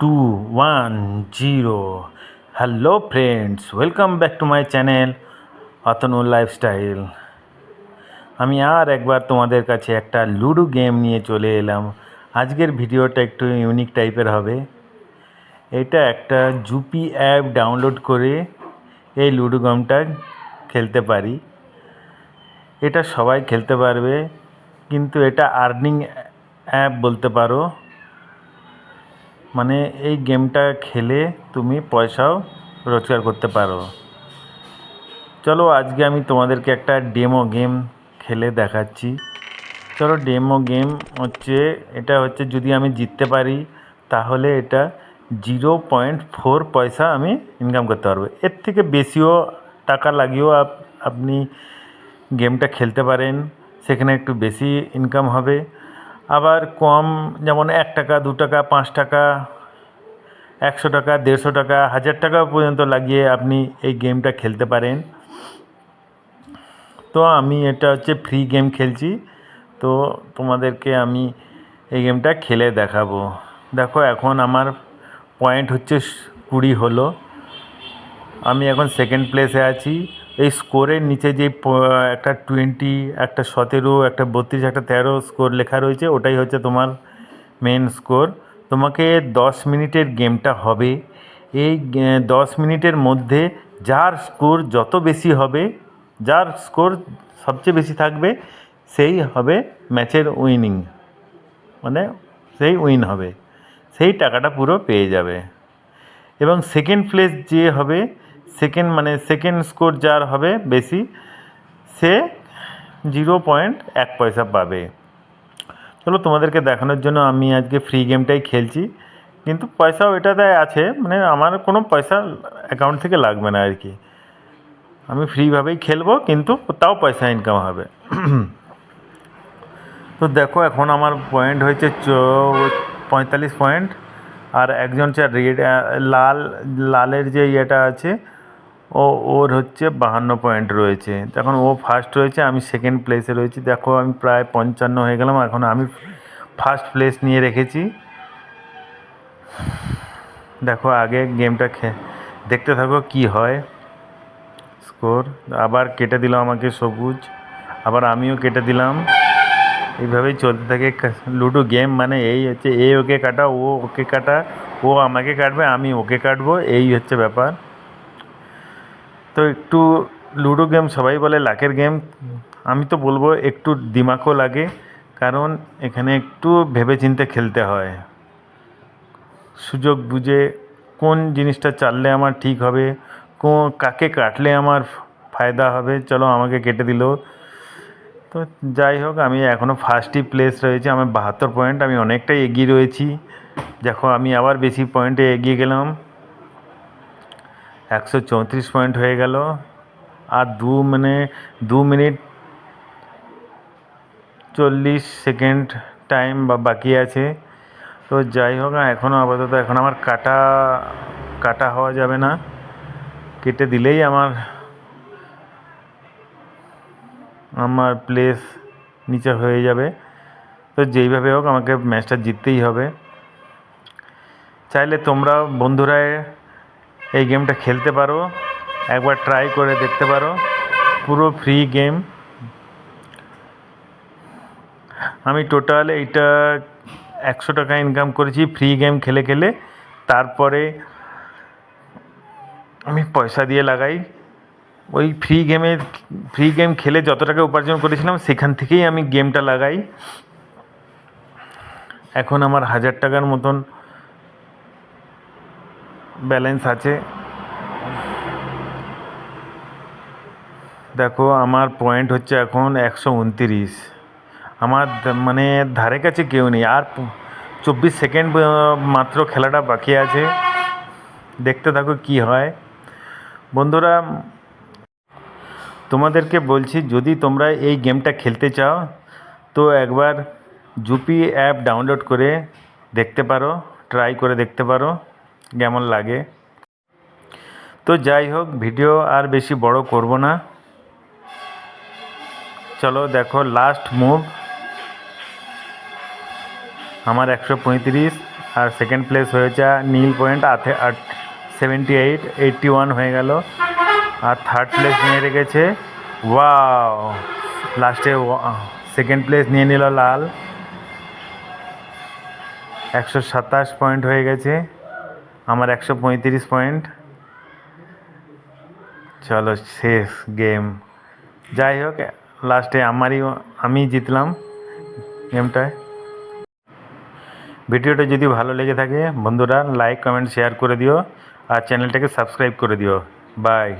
Two one zero hello friends welcome back to my channel Atanu lifestyle আমি আর একবার তোমাদের কাছে একটা লুডো গেম নিয়ে চলে এলাম। আজকের ভিডিওটা একটু ইউনিক টাইপের হবে। এটা একটা জুপি অ্যাপ ডাউনলোড করে এই লুডো গেমটা খেলতে পারি। এটা সবাই খেলতে পারবে, কিন্তু এটা আর্নিং অ্যাপ বলতে পারো। মানে এই গেমটা খেলে তুমি পয়সাও রোজগার করতে পারো। চলো আজকে আমি তোমাদেরকে একটা ডেমো গেম খেলে দেখাচ্ছি। চলো ডেমো গেম হচ্ছে, এটা হচ্ছে যদি আমি জিততে পারি, তাহলে এটা জিরো পয়েন্ট ফোর পয়সা আমি ইনকাম করতে পারব। এর থেকে বেশিও টাকা লাগিয়েও আপ- আপনি গেমটা খেলতে পারেন। সেখানে একটু বেশি ইনকাম হবে। আবার কম, যেমন এক টাকা, দু টাকা, পাঁচ টাকা, একশো টাকা, দেড়শো টাকা, হাজার টাকা পর্যন্ত লাগিয়ে আপনি এই গেমটা খেলতে পারেন। তো আমি এটা হচ্ছে ফ্রি গেম খেলছি। তো তোমাদেরকে আমি এই গেমটা খেলে দেখাবো। দেখো এখন আমার পয়েন্ট হচ্ছে কুড়ি হলো। আমি এখন সেকেন্ড প্লেসে আছি। এই স্কোরের নিচে যে একটা টোয়েন্টি একটা সতেরো, একটা বত্রিশ, একটা তেরো স্কোর লেখা রয়েছে, ওটাই হচ্ছে তোমার মেন স্কোর তোমাকে দশ মিনিটের গেমটা হবে। এই দশ মিনিটের মধ্যে যার স্কোর যত বেশি হবে, যার স্কোর সবচেয়ে বেশি থাকবে, সেই হবে ম্যাচের উইনিং মানে সেই উইন হবে। সেই টাকাটা পুরো পেয়ে যাবে। এবং সেকেন্ড প্লেস যে হবে সেকেন্ড মানে সেকেন্ড স্কোর যার হবে বেশি, সে জিরো পয়েন্ট এক পয়সা পাবে। চলো তোমাদেরকে দেখানোর জন্য আমি আজকে ফ্রি গেমটাই খেলছি। কিন্তু পয়সাও এটাতে আছে মানে আমার কোনো পয়সা অ্যাকাউন্ট থেকে লাগবে না আর কি। আমি ফ্রিভাবেই খেলব, কিন্তু তাও পয়সা ইনকাম হবে। তো দেখো এখন আমার পয়েন্ট হয়েছে পঁয়তাল্লিশ পয়েন্ট আর একজন হচ্ছে রেড লাল, লালের যে ইয়েটা আছে ও, ওর হচ্ছে বাহান্ন পয়েন্ট রয়েছে। এখন ও ফার্স্ট রয়েছে, আমি সেকেন্ড প্লেসে রয়েছি। দেখো, আমি প্রায় পঞ্চান্ন হয়ে গেলাম, এখন আমি ফার্স্ট প্লেস নিয়ে রেখেছি। দেখো, আগে গেমটা খে, দেখতে থাকো কি হয়। স্কোর আবার কেটে দিল আমাকে সবুজ, আবার আমিও কেটে দিলাম। এইভাবেই চলতে থাকে। লুডো গেম মানে এই হচ্ছে, এ ওকে কাটা, ও ওকে কাটা, ও আমাকে কাটবে, আমি ওকে কাটবো, এই হচ্ছে ব্যাপার। তো একটু লুডো গেম, সবাই বলে লাকের গেম। আমি তো বলব একটু দিমাগও লাগে, কারণ এখানে একটু ভেবেচিন্তে খেলতে হয়। সুযোগ বুঝে কোন জিনিসটা চাললে আমার ঠিক হবে, কো, কাকে কাটলে আমার ফায়দা হবে, চলো আমাকে কেটে দিল। তো যাই হোক, আমি এখনও ফার্স্টই প্লেস রয়েছে, আমার বাহাত্তর পয়েন্ট আমি অনেকটাই এগিয়ে রয়েছি। দেখো, আমি আবার বেশি পয়েন্টে এগিয়ে গেলাম। একশো চৌত্রিশ পয়েন্ট হয়ে গেল। আর দু মানে দু মিনিট চল্লিশ সেকেন্ড টাইম বা বাকি আছে। তো যাই হোক না এখনও আপাতত এখন আমার কাটা কাটা হওয়া যাবে না। কেটে দিলেই আমার আমার প্লেস নিচে হয়ে যাবে। তো যেইভাবে হোক, আমাকে ম্যাচটা জিততেই হবে। চাইলে তোমরা বন্ধুরা এই গেমটা খেলতে পারো, একবার ট্রাই করে দেখতে পারো, পুরো ফ্রি গেম আমি টোটাল এইটা একশো টাকা ইনকাম করেছি ফ্রি গেম খেলে খেলে, তারপরে আমি পয়সা দিয়ে লাগাই। ওই ফ্রি গেমে ফ্রি গেম খেলে যত টাকা উপার্জন করেছিলাম, সেখান থেকেই আমি গেমটা লাগাই। এখন আমার হাজার টাকার মতন ব্যালেন্স আছে। দেখো, আমার পয়েন্ট হচ্ছে এখন একশো উনতিরিশ। আমার মানে ধারে কাছে কেউ নেই। আর চব্বিশ সেকেন্ড মাত্র খেলাটা বাকি আছে। দেখতে থাকো কি হয়। বন্ধুরা, তোমাদেরকে বলছি, যদি তোমরা এই গেমটা খেলতে চাও, তো একবার জুপি অ্যাপ ডাউনলোড করে দেখতে পারো ট্রাই করে দেখতে পারো। কেমন লাগে। তো যাই হোক, ভিডিও আর বেশি বড় করব না। চলো দেখো লাস্ট মুভ আমার একশো পঁয়ত্রিশ আর সেকেন্ড প্লেস হয়েছে নীল পয়েন্ট আথে আট সেভেন্টি এইট এইটটি ওয়ান হয়ে গেল। আর থার্ড প্লেস নিয়ে রেখেছে। ওয়াও লাস্টে সেকেন্ড প্লেস নিয়ে নিল লাল। একশো সাতাশ পয়েন্ট হয়ে গেছে। আমার একশো পঁয়ত্রিশ পয়েন্ট। চলো, শেষ গেম। যাই হোক, লাস্টে আমারই, আমি জিতলাম গেমটায়। ভিডিওটা যদি ভালো লেগে থাকে, বন্ধুরা, লাইক, কমেন্ট, শেয়ার করে দিও। আর চ্যানেলটাকে সাবস্ক্রাইব করে দিও। বাই।